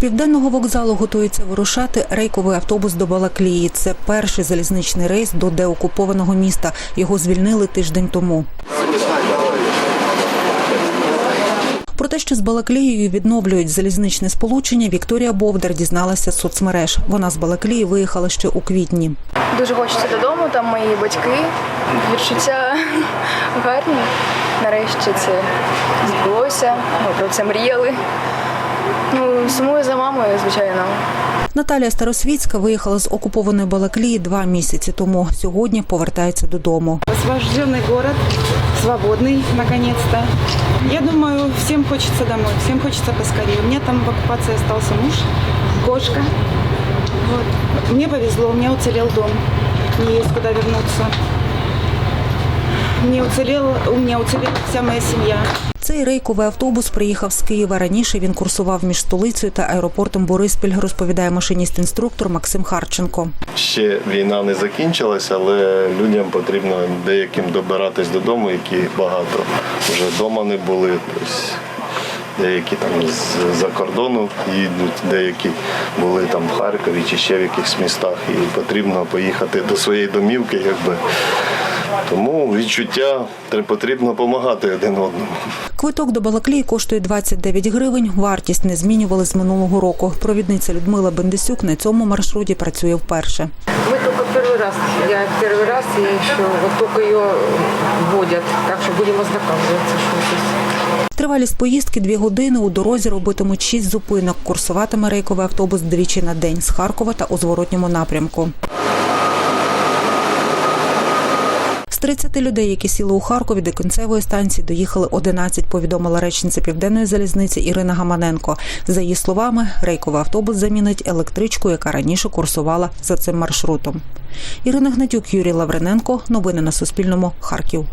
південного вокзалу готується вирушати рейковий автобус до Балаклії. Це перший залізничний рейс до деокупованого міста. Його звільнили тиждень тому. Про те, що з Балаклією відновлюють залізничне сполучення, Вікторія Бовдар дізналася з соцмереж. Вона з Балаклії виїхала ще у квітні. Дуже хочеться додому, там мої батьки. Відчуття гарні. Нарешті це збулося. Ми про це мріяли. Ну, сумую за мамою, звичайно. Наталія Старосвітська виїхала з окупованої Балаклії два місяці тому. Сьогодні повертається додому. Освобожденный город, свободный, наконец-то. Я думаю, всем хочется домой, всем хочется поскорее. У меня там в оккупации остался муж, кошка. Вот. Мне повезло, у меня уцелел дом. Мне есть куда вернуться. Мне уцелел, у меня уцелела вся моя семья. Цей рейковий автобус приїхав з Києва. Раніше він курсував між столицею та аеропортом Бориспіль, розповідає машиніст-інструктор Максим Харченко. Ще війна не закінчилася, але людям потрібно деяким добиратись додому, які багато вже вдома не були. Деякі там з-за кордону їдуть, деякі були там в Харкові чи ще в якихось містах, і потрібно поїхати до своєї домівки, якби. Тому відчуття тре- потрібно допомагати один одному. Квиток до Балаклії коштує 29 гривень. Вартість не змінювали з минулого року. Провідниця Людмила Бендесюк на цьому маршруті працює вперше. Мы только первый раз. Я первый раз, и еще вот только ее вводят. Так что будем ознакомливаться, что здесь. Тривалість поїздки дві години. У дорозі робитимуть шість зупинок. Курсуватиме рейковий автобус двічі на день з Харкова та у зворотньому напрямку. 30 людей, які сіли у Харкові до кінцевої станції, доїхали 11, повідомила речниця Південної залізниці Ірина Гаманенко. За її словами, рейковий автобус замінить електричку, яка раніше курсувала за цим маршрутом. Ірина Гнатюк, Юрій Лаврененко. Новини на Суспільному. Харків.